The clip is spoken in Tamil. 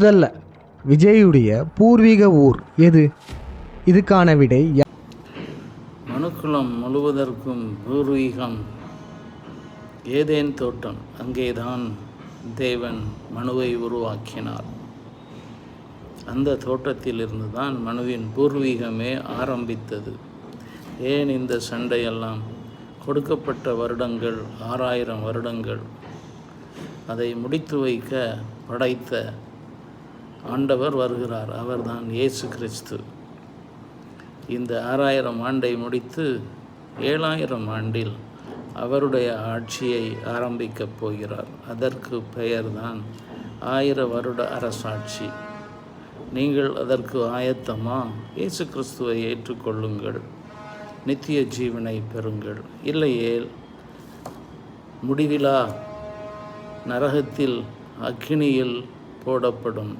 முதல்ல விஜயுடைய பூர்வீக ஊர் எது? இதுக்கான விடை மனுக்குளம் முழுவதற்கும் பூர்வீகம். ஏதேன் தோட்டம்? அங்கேதான் தேவன் மனுவை உருவாக்கினார். அந்த தோட்டத்திலிருந்து தான் மனுவின் பூர்வீகமே ஆரம்பித்தது. ஏன் இந்த சண்டையெல்லாம்? கொடுக்கப்பட்ட வருடங்கள் ஆறாயிரம் வருடங்கள். அதை முடித்து வைக்க படைத்த ஆண்டவர் வருகிறார். அவர்தான் இயேசு கிறிஸ்து. இந்த ஆறாயிரம் ஆண்டை முடித்து ஏழாயிரம் ஆண்டில் அவருடைய ஆட்சியை ஆரம்பிக்கப் போகிறார். அதற்கு பெயர்தான் ஆயிர வருட அரசாட்சி. நீங்கள் அதற்கு ஆயத்தமா இயேசு கிறிஸ்துவை ஏற்றுக்கொள்ளுங்கள். நித்திய ஜீவனை பெறுங்கள். இல்லையேல் முடிவிலா நரகத்தில் அக்கினியில் போடப்படும்.